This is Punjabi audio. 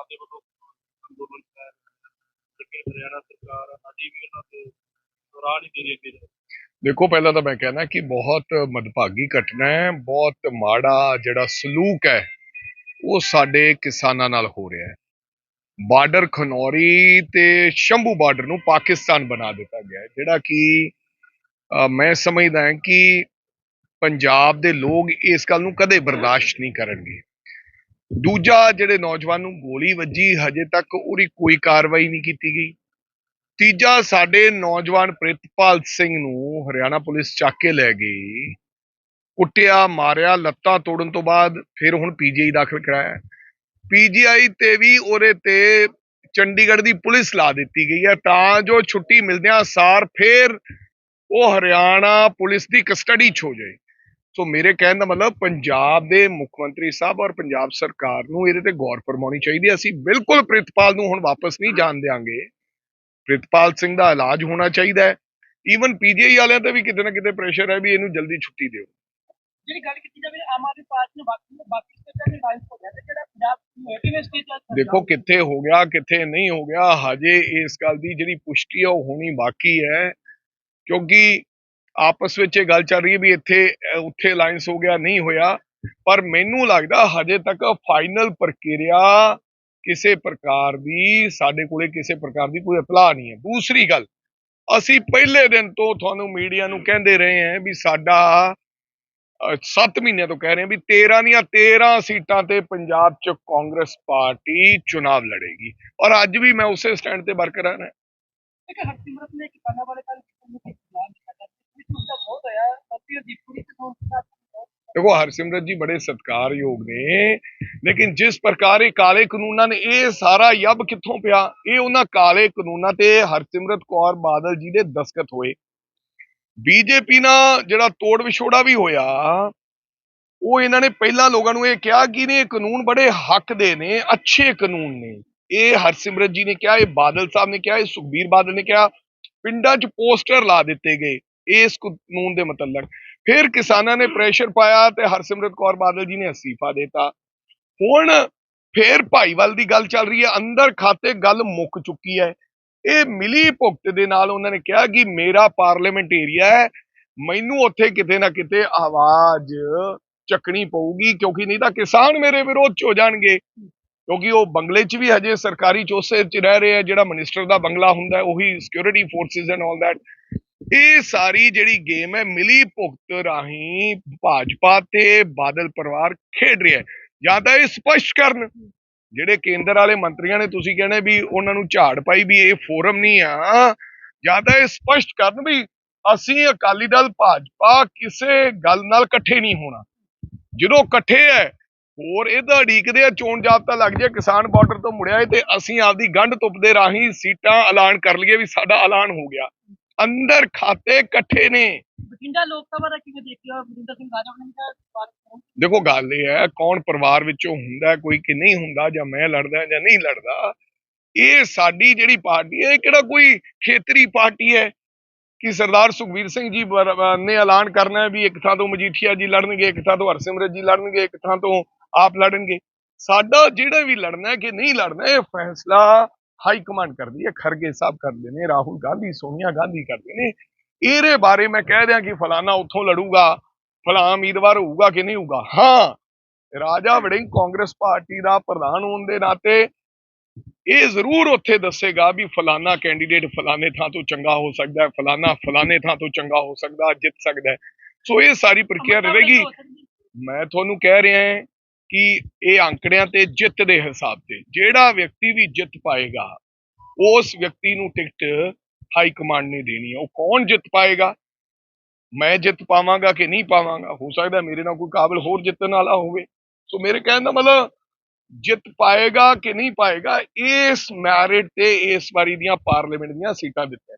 ਉਹਨਾਂ ਦੇ ਵੱਲੋਂ ਅੰਦੋਲਨ ਕਰ ਲੇਕਿਨ ਹਰਿਆਣਾ ਸਰਕਾਰ ਅਜੇ ਵੀ ਉਹਨਾਂ ਤੇ ਰਾਹ ਨਹੀਂ ਦੇ ਰਹੀ ਅੱਗੇ ਦੇਖੋ, ਪਹਿਲਾਂ ਤਾਂ ਮੈਂ ਕਹਿਣਾ ਕਿ ਬਹੁਤ ਮਦਭਾਗੀ ਘਟਨਾ ਹੈ, ਬਹੁਤ ਮਾੜਾ ਜਿਹੜਾ ਸਲੂਕ ਹੈ, ਉਹ ਸਾਡੇ ਕਿਸਾਨਾਂ ਨਾਲ ਹੋ ਰਿਹਾ ਹੈ। ਬਾਰਡਰ ਖਨੌਰੀ ਤੇ ਸ਼ੰਭੂ ਬਾਰਡਰ ਨੂੰ ਪਾਕਿਸਤਾਨ ਬਣਾ ਦਿੱਤਾ ਗਿਆ ਹੈ, ਜਿਹੜਾ ਕਿ ਮੈਂ ਸਮਝਦਾ ਹਾਂ ਕਿ ਪੰਜਾਬ ਦੇ ਲੋਕ ਇਸ ਗੱਲ ਨੂੰ ਕਦੇ ਬਰਦਾਸ਼ਤ ਨਹੀਂ ਕਰਨਗੇ। ਦੂਜਾ ਜਿਹੜੇ ਨੌਜਵਾਨ ਨੂੰ ਗੋਲੀ ਵੱਜੀ, ਹਜੇ ਤੱਕ ਉਹਦੀ ਕੋਈ ਕਾਰਵਾਈ ਨਹੀਂ ਕੀਤੀ ਗਈ। ਤੀਜਾ, ਸਾਡੇ ਨੌਜਵਾਨ ਪ੍ਰਿਤਪਾਲ ਸਿੰਘ ਨੂੰ ਹਰਿਆਣਾ ਪੁਲਿਸ ਚੱਕ ਕੇ ਲੈ ਗਈ। ਕੁੱਟਿਆ, ਮਾਰਿਆ, ਲੱਤਾਂ ਤੋੜਨ ਤੋਂ ਬਾਅਦ ਫਿਰ ਹੁਣ ਪੀਜੀਆਈ ਦਾਖਲ ਕਰਾਇਆ। ਪੀਜੀਆਈ ਤੇ ਵੀ ਉਹਦੇ ਤੇ ਚੰਡੀਗੜ੍ਹ ਦੀ ਪੁਲਿਸ ਲਾ ਦਿੱਤੀ ਗਈ ਹੈ। ਤਾਂ ਜੋ ਛੁੱਟੀ ਮਿਲਦਿਆਂ ਸਾਰ ਫਿਰ ਉਹ ਹਰਿਆਣਾ ਪੁਲਿਸ ਦੀ ਕਸਟਡੀ 'ਚ ਹੋ ਜਾਏ। ਸੋ ਮੇਰੇ ਕਹਿਣ ਦਾ ਮਤਲਬ ਪੰਜਾਬ ਦੇ ਮੁੱਖ ਮੰਤਰੀ ਸਾਹਿਬ ਔਰ ਪੰਜਾਬ ਸਰਕਾਰ ਨੂੰ ਇਹਦੇ ਤੇ ਗੌਰ ਫਰਮਾਉਣੀ ਚਾਹੀਦੀ ਹੈ। ਅਸੀਂ ਬਿਲਕੁਲ ਪ੍ਰਿਤਪਾਲ ਨੂੰ ਹੁਣ ਵਾਪਸ ਨਹੀਂ ਜਾਣ ਦਿਆਂਗੇ। ਪ੍ਰਿਤਪਾਲ ਸਿੰਘ ਦਾ ਇਲਾਜ ਹੋਣਾ ਚਾਹੀਦਾ ਹੈ। ਈਵਨ ਪੀਜੀਆਈ ਵਾਲਿਆਂ ਤੇ ਵੀ ਕਿਤੇ ਨਾ ਕਿਤੇ ਪ੍ਰੈਸ਼ਰ ਹੈ ਵੀ ਇਹਨੂੰ ਜਲਦੀ ਛੁੱਟੀ ਦਿਓ। ਜਿਹੜੀ ਗੱਲ ਕੀਤੀ ਜਾਵੇ ਆਮ ਆਦਮੀ ਪਾਰਟੀ ਨੇ ਬਾਕੀ ਬਾਕੀ ਸਟੇਟਾਂ ਦੇ ਲਾਈਨ ਹੋ ਗਿਆ ਤੇ ਜਿਹੜਾ ਪੰਜਾਬ ਨੂੰ ਕਿਵੇਂ ਸਟੇਟ ਦੇਖੋ ਕਿੱਥੇ ਹੋ ਗਿਆ ਕਿੱਥੇ ਨਹੀਂ ਹੋ ਗਿਆ ਹਜੇ ਇਸ ਗੱਲ ਦੀ ਜਿਹੜੀ ਪੁਸ਼ਟੀ ਹੈ ਉਹ ਹੋਣੀ ਬਾਕੀ ਹੈ। ਕਿਉਂਕਿ ਆਪਸ ਵਿੱਚ ਇਹ ਗੱਲ ਚੱਲ ਰਹੀ ਹੈ ਵੀ ਇੱਥੇ ਉੱਥੇ ਅਲਾਈਅੰਸ ਹੋ ਗਿਆ, ਨਹੀਂ ਹੋਇਆ। ਪਰ ਮੈਨੂੰ ਲੱਗਦਾ ਹਜੇ ਤੱਕ ਫਾਈਨਲ ਪ੍ਰਕਿਰਿਆ ਕਿਸੇ ਪ੍ਰਕਾਰ ਦੀ, ਸਾਡੇ ਕੋਲੇ ਕਿਸੇ ਪ੍ਰਕਾਰ ਦੀ ਕੋਈ ਇਤਲਾਹ ਨਹੀਂ ਹੈ। ਦੂਸਰੀ ਗੱਲ, ਅਸੀਂ ਪਹਿਲੇ ਦਿਨ ਤੋਂ ਤੁਹਾਨੂੰ ਮੀਡੀਆ ਨੂੰ ਕਹਿੰਦੇ ਰਹੇ ਹਾਂ ਵੀ ਸਾਡਾ 7 ਮਹੀਨਿਆਂ ਤੋਂ ਕਹਿ ਰਹੇ ਹਾਂ ਵੀ 13 ਦੀਆਂ 13 ਸੀਟਾਂ ਤੇ ਪੰਜਾਬ 'ਚ ਕਾਂਗਰਸ ਪਾਰਟੀ ਚੁਣਾਵ ਲੜੇਗੀ। ਔਰ ਅੱਜ ਵੀ ਮੈਂ ਉਸੇ ਸਟੈਂਡ ਤੇ ਬਰਕਰਾਰ ਹਾਂ। ਹਰਸਿਮਰਤ ਨੇ ਕਿਸਾਨਾਂ ਵਾਲੇ ਕੱਲ ਕਿਸਾਨ ਨੂੰ ਐਲਾਨ ਕੀਤਾ ਇਸ ਨੂੰ ਤਾਂ ਬਹੁਤ ਹੋਇਆ ਅਤੇ ਦੀਪੂਰੀ ਤੇ ਕੌਣ ਸਾ ਦੇਖੋ ਹਰਸਿਮਰਤ ਜੀ ਬੜੇ ਸਤਿਕਾਰਯੋਗ ਨੇ, ਲੇਕਿਨ ਜਿਸ ਪ੍ਰਕਾਰ ਇਹ ਕਾਲੇ ਕਾਨੂੰਨਾਂ ਨੇ, ਇਹ ਸਾਰਾ ਯੱਬ ਕਿੱਥੋਂ ਪਿਆ? ਇਹ ਉਹਨਾਂ ਕਾਲੇ ਕਾਨੂੰਨਾਂ ਤੇ ਹਰਸਿਮਰਤ ਕੌਰ ਬਾਦਲ ਜੀ ਦੇ ਦਸਖਤ ਹੋਏ। ਬੀਜੇਪੀ ਨਾਲ ਜਿਹੜਾ ਤੋੜ ਵਿਛੋੜਾ ਵੀ ਹੋਇਆ, ਉਹ ਇਹਨਾਂ ਨੇ ਪਹਿਲਾਂ ਲੋਕਾਂ ਨੂੰ ਇਹ ਕਿਹਾ ਕਿ ਨੇ ਇਹ ਕਾਨੂੰਨ ਬੜੇ ਹੱਕ ਦੇ ਨੇ, ਅੱਛੇ ਕਾਨੂੰਨ ਨੇ। ਇਹ ਹਰਸਿਮਰਤ ਜੀ ਨੇ ਕਿਹਾ, ਇਹ ਬਾਦਲ ਸਾਹਿਬ ਨੇ ਕਿਹਾ, ਇਹ ਸੁਖਬੀਰ ਬਾਦਲ ਨੇ ਕਿਹਾ, ਪਿੰਡਾਂ 'ਚ ਪੋਸਟਰ ਲਾ ਦਿੱਤੇ ਗਏ, ਇਸ ਕਾਨੂੰਨ ਦੇ ਮਤਲਬ ਫਿਰ ਕਿਸਾਨਾਂ ਨੇ ਪ੍ਰੈਸ਼ਰ ਪਾਇਆ ਤੇ ਹਰਸਿਮਰਤ ਕੌਰ ਬਾਦਲ ਜੀ ਨੇ ਅਸਤੀਫਾ ਦਿੱਤਾ। ਹੁਣ ਫਿਰ ਭਾਈਵਾਲ ਦੀ ਗੱਲ ਚੱਲ ਰਹੀ ਹੈ, ਅੰਦਰ ਖਾਤੇ ਗੱਲ ਮੁੱਕ ਚੁੱਕੀ ਹੈ। ਇਹ ਮਿਲੀ ਭੁਗਤ ਦੇ ਨਾਲ ਉਹਨਾਂ ਨੇ ਕਿਹਾ ਕਿ ਮੇਰਾ ਪਾਰਲੀਮੈਂਟ ਏਰੀਆ ਹੈ, ਮੈਨੂੰ ਉੱਥੇ ਕਿਤੇ ਨਾ ਕਿਤੇ ਆਵਾਜ਼ ਚੱਕਣੀ ਪਊਗੀ, ਕਿਉਂਕਿ ਨਹੀਂ ਤਾਂ ਕਿਸਾਨ ਮੇਰੇ ਵਿਰੋਧ ਚ ਹੋ ਜਾਣਗੇ। ਕਿਉਂਕਿ ਉਹ ਬੰਗਲੇ 'ਚ ਵੀ ਹਜੇ ਸਰਕਾਰੀ ਚੋਸੇ 'ਚ ਰਹਿ ਰਹੇ ਆ, ਜਿਹੜਾ ਮਿਨਿਸਟਰ ਦਾ ਬੰਗਲਾ ਹੁੰਦਾ ਉਹੀ security forces and all that ਇਹ ਸਾਰੀ ਜਿਹੜੀ ਗੇਮ ਹੈ, ਮਿਲੀ ਭੁਗਤ ਰਾਹੀਂ ਭਾਜਪਾ ਤੇ ਬਾਦਲ ਪਰਿਵਾਰ ਖੇਡ ਰਿਹਾ ਜਾਂ ਤਾਂ ਇਹ ਸਪਸ਼ਟ ਕਰਨ, ਜਿਹੜੇ ਕੇਂਦਰ ਵਾਲੇ ਮੰਤਰੀਆਂ ਨੇ ਤੁਸੀਂ ਕਹਿੰਦੇ ਵੀ ਉਹਨਾਂ ਨੂੰ ਝਾੜ ਪਾਈ ਵੀ ਇਹ ਫੋਰਮ ਨਹੀਂ ਆ, ਜਾਂ ਤਾਂ ਇਹ ਸਪਸ਼ਟ ਕਰਨ ਵੀ ਅਸੀਂ ਅਕਾਲੀ ਦਲ, ਭਾਜਪਾ ਕਿਸੇ ਗੱਲ ਨਾਲ ਇਕੱਠੇ ਨਹੀਂ ਹੋਣਾ। ਜਦੋਂ ਇਕੱਠੇ ਹੈ, ਹੋਰ ਇਹਦਾ ਉਡੀਕਦੇ ਆ, ਚੋਣ ਜਾਬਤਾ ਲੱਗ ਜਾਏ, ਕਿਸਾਨ ਬਾਰਡਰ ਤੋਂ ਮੁੜਿਆ ਏ ਤੇ ਅਸੀਂ ਆਪਦੀ ਗੰਢ ਤੁੱਪ ਦੇ ਰਾਹੀਂ ਸੀਟਾਂ ਐਲਾਨ ਕਰ ਲਈਏ ਵੀ ਸਾਡਾ ਐਲਾਨ ਹੋ ਗਿਆ। ਅੰਦਰ ਖਾਤੇ ਇਕੱਠੇ ਨੇ। ਬਠਿੰਡਾ ਲੋਕ ਸਭਾ ਦਾ ਕਿਵੇਂ ਦੇਖਿਆ ਵਰਿੰਦਰ ਸਿੰਘ ਰਾਜਾ ਨੇ ਕਿਹਾ ਦੇਖੋ ਗੱਲ ਇਹ ਹੈ ਕੌਣ ਪਰਿਵਾਰ ਵਿੱਚੋਂ ਹੁੰਦਾ ਕੋਈ ਕਿ ਨਹੀਂ ਹੁੰਦਾ ਜਾਂ ਮੈਂ ਲੜਦਾ ਜਾਂ ਨਹੀਂ ਲੜਦਾ ਇਹ ਸਾਡੀ ਜਿਹੜੀ ਪਾਰਟੀ ਹੈ ਇਹ ਕਿਹੜਾ ਕੋਈ ਖੇਤਰੀ ਪਾਰਟੀ ਹੈ? ਕਿ ਸਰਦਾਰ ਸੁਖਵੀਰ ਸਿੰਘ ਜੀ ਨੇ ਐਲਾਨ ਕਰਨਾ ਵੀ ਇੱਕ ਥਾਂ ਤੋਂ ਮਜੀਠੀਆ ਜੀ ਲੜਨਗੇ ਇੱਕ ਥਾਂ ਤੋਂ ਹਰਸਿਮਰਤ ਜੀ ਲੜਨਗੇ ਇੱਕ ਥਾਂ ਤੋਂ ਆਪ ਲੜਨਗੇ। ਸਾਡਾ ਜਿਹੜਾ ਵੀ ਲੜਨਾ ਹੈ ਕਿ ਨਹੀਂ ਲੜਨਾ ਇਹ ਫੈਸਲਾ ਹਾਈ ਕਮਾਂਡ ਕਰਦੀ ਹੈ ਖਰਗੇ ਸਾਹਿਬ ਕਰਦੇ ਨੇ ਰਾਹੁਲ ਗਾਂਧੀ ਸੋਨੀਆ ਗਾਂਧੀ ਕਰਦੇ ਨੇ। ਇਹਦੇ ਬਾਰੇ ਮੈਂ ਕਹਿ ਦਿਆਂ ਕਿ ਫਲਾਣਾ ਉੱਥੋਂ ਲੜੂਗਾ ਫਲਾਂ ਉਮੀਦਵਾਰ ਹੋਊਗਾ ਕਿ ਨਹੀਂ ਹੋਊਗਾ? ਹਾਂ ਰਾਜਾ ਵੜਿੰਗ ਕਾਂਗਰਸ ਪਾਰਟੀ ਦਾ ਪ੍ਰਧਾਨ ਹੋਣ ਦੇ ਨਾਤੇ ਇਹ ਜ਼ਰੂਰ ਉੱਥੇ ਦੱਸੇਗਾ ਵੀ ਫਲਾਣਾ ਕੈਂਡੀਡੇਟ ਫਲਾਣੇ ਥਾਂ ਤੋਂ ਚੰਗਾ ਹੋ ਸਕਦਾ ਹੈ ਫਲਾਣਾ ਫਲਾਣੇ ਥਾਂ ਤੋਂ ਚੰਗਾ ਹੋ ਸਕਦਾ ਜਿੱਤ ਸਕਦਾ ਸੋ ਇਹ ਸਾਰੀ ਪ੍ਰਕਿਰਿਆ ਰਹੇਗੀ। ਮੈਂ ਤੁਹਾਨੂੰ ਕਹਿ ਰਿਹਾ ਹਾਂ ਕਿ ਇਹ ਅੰਕੜਿਆਂ ਤੇ ਜਿੱਤ ਦੇ ਹਿਸਾਬ ਤੇ ਜਿਹੜਾ ਵਿਅਕਤੀ ਵੀ ਜਿੱਤ ਪਾਏਗਾ, ਉਸ ਵਿਅਕਤੀ ਨੂੰ ਟਿਕਟ ਹਾਈ ਕਮਾਂਡ ਨੇ ਦੇਣੀ ਹੈ। ਉਹ ਕੌਣ ਜਿੱਤ ਪਾਏਗਾ? ਮੈਂ ਜਿੱਤ ਪਾਵਾਂਗਾ ਕਿ ਨਹੀਂ ਪਾਵਾਂਗਾ? ਹੋ ਸਕਦਾ ਮੇਰੇ ਨਾਲ ਕੋਈ ਕਾਬਲ ਹੋਰ ਜਿੱਤਣ ਵਾਲਾ ਹੋਵੇ। ਸੋ ਮੇਰੇ ਕਹਿਣ ਦਾ ਮਤਲਬ, ਜਿੱਤ ਪਾਏਗਾ ਕਿ ਨਹੀਂ ਪਾਏਗਾ, ਇਸ ਮੈਰਿਟ ਤੇ ਇਸ ਵਾਰੀ ਦੀਆਂ ਪਾਰਲੀਮੈਂਟ ਦੀਆਂ ਸੀਟਾਂ ਦਿੱਤੀਆਂ